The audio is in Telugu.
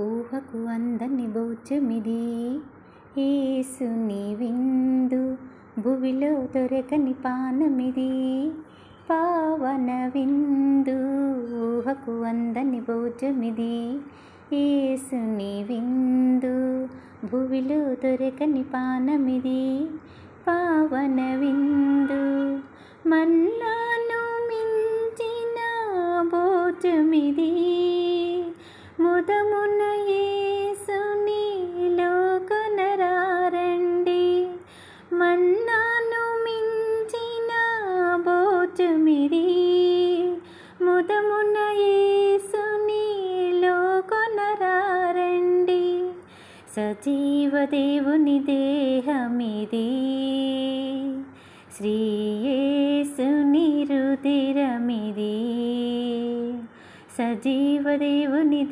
ఊహకు అందని భోజమిది ఏసుని విందు భువిలో దొరకని పానమిది. పావన విందు ఊహకు అందని భోజమిది ఏసుని విందు భువిలో దొరకని పానమిది. పావన విందు మన్నాను మించిన భోజమిది ముదమున ముదమున యేసుని లోకనరారండి సజీవ దేవుని దేహమిది. శ్రీయేసుని రుదిరమిది సజీవ దేవుని దే